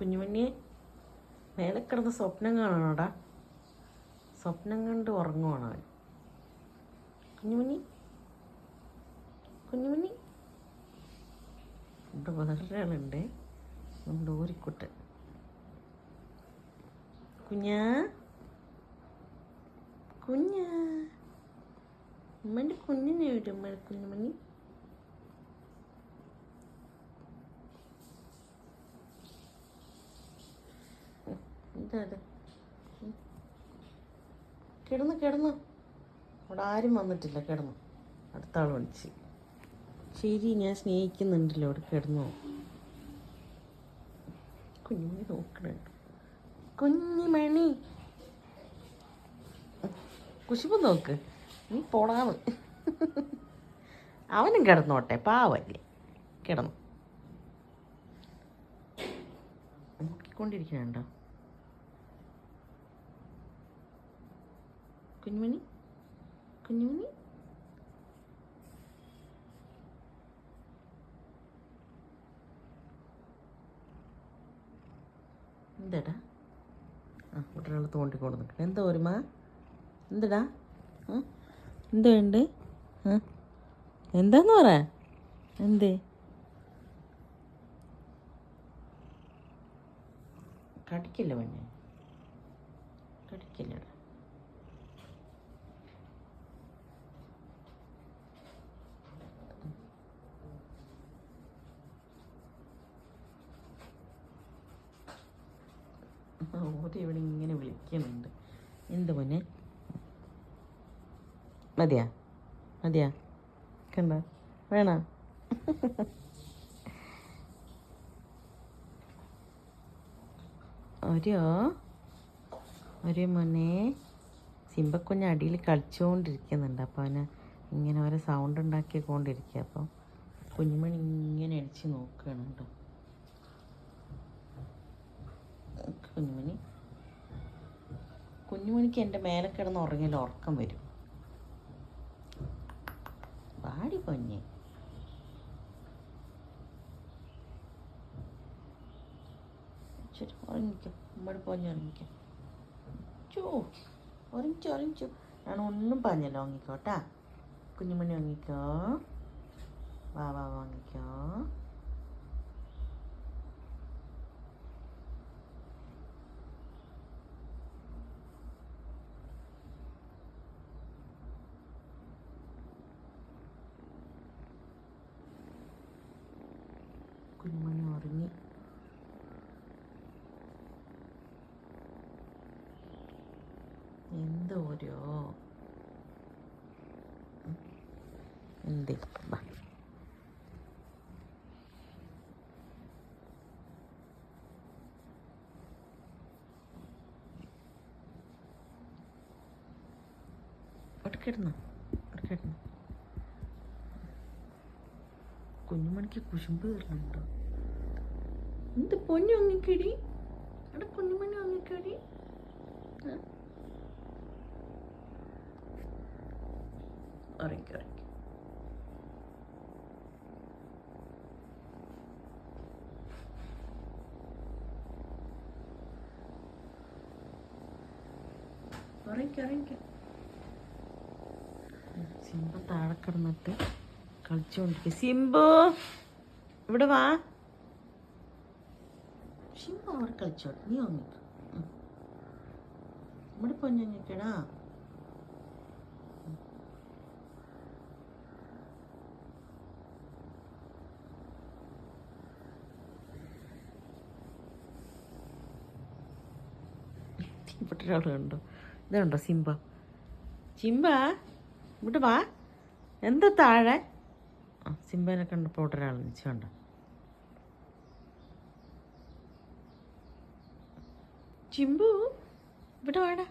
കുഞ്ഞുമണിയെ മേലെ കിടന്ന് സ്വപ്നം കാണണോടാ? സ്വപ്നം കണ്ട് ഉറങ്ങുവാണ് അവൻ. കുഞ്ഞുമണി കുഞ്ഞുമണി. ഇവിടെ വേറൊരാളുണ്ട് നമ്മുടെ ഊരിക്കുട്ട് കുഞ്ഞാ കുഞ്ഞാ. ഉമ്മന്റെ കുഞ്ഞിനെ വരും ഉമ്മ കുഞ്ഞുമണി എന്താ കിടന്ന് കിടന്ന്. അവിടെ ആരും വന്നിട്ടില്ല കിടന്നു. അടുത്ത ആൾ വിളിച്ച്. ശരി ഞാൻ സ്നേഹിക്കുന്നുണ്ടല്ലോ അവിടെ കിടന്നു. കുഞ്ഞിനെ നോക്കണുണ്ട് കുഞ്ഞിമണി കുശിപ്പ് നോക്ക്. നീ പോടാന്ന്. അവനും കിടന്നോട്ടെ പാവല്ലേ. കിടന്നു. നോക്കിക്കൊണ്ടിരിക്കണുണ്ടോ കുഞ്ഞുമണി കുഞ്ഞുമണി എന്താടാ ആ കുട്ടികളെ തോണ്ടിക്കൊണ്ട് നിൽക്കണം എന്താ ഒരുമ? എന്തടാ? വേണ്ട? എന്താന്ന് പറ? എന്തേ? കടിക്കില്ല പെണ്ണെ ഓടി ഇവിടെ ഇങ്ങനെ വിളിക്കുന്നുണ്ട്. എന്ത് മോനെ? മതിയാ? മതിയാ? കണ്ട? വേണ? ഒരു? ഒരു മോനെ. സിമ്പക്കുഞ്ഞ് അടിയിൽ കളിച്ചുകൊണ്ടിരിക്കുന്നുണ്ട് അപ്പോൾ അവന് ഇങ്ങനെ ഓരോ സൗണ്ട് ഉണ്ടാക്കിക്കൊണ്ടിരിക്കുക അപ്പോൾ കുഞ്ഞുമണി ഇങ്ങനെ അടിച്ച് നോക്കുകയാണ് കേട്ടോ. കുഞ്ഞുമണി. കുഞ്ഞുമണിക്ക് എന്റെ മേലെ കിടന്ന് ഉറങ്ങിയാൽ ഉറക്കം വരും. വാടി പൊന്നെ. ശരി ഞാൻ ഒന്നും പറഞ്ഞല്ലോ വാങ്ങിക്കോട്ടാ കുഞ്ഞുമണി വാങ്ങിക്കോ വാ വാ വാ, ഉറങ്ങിക്കോ കുഞ്ഞുമണി ഉറങ്ങി എന്തോരോ എന്തേ? ബാ അവിടെ കിടന്നു? അവിടെ കിടന്നു? കുഞ്ഞുമണിക്ക് കുശുമ്പ് കയറുന്നുണ്ടോ എന്ത് പൊന്നു ഒങ്ങിക്കടി അവിടെ കുഞ്ഞുമണി വാങ്ങിക്കടി ഉറങ്ങി ഉറങ്ങി സിംബ താഴെ കിടന്നിട്ട് കളിച്ചോണ്ടിരിക്കും. സിംബു ഇവിടെ വാ. സിംബ അവിടെ കളിച്ചോട്ടെ നീ വന്നിട്ട് ഇവിടെ പൊഞ്ഞിക്കടാ ഇവിടെ കണ്ടു ഇതുണ്ടോ സിംബ? സിംബ ഇവിടെ വാ. എന്താ താഴെ? ആ സിംബനെ കണ്ടപ്പോൾ ഒരാൾ നിൽച്ചു കണ്ടോ. ചിമ്പു ഇവിടെ വാടാ.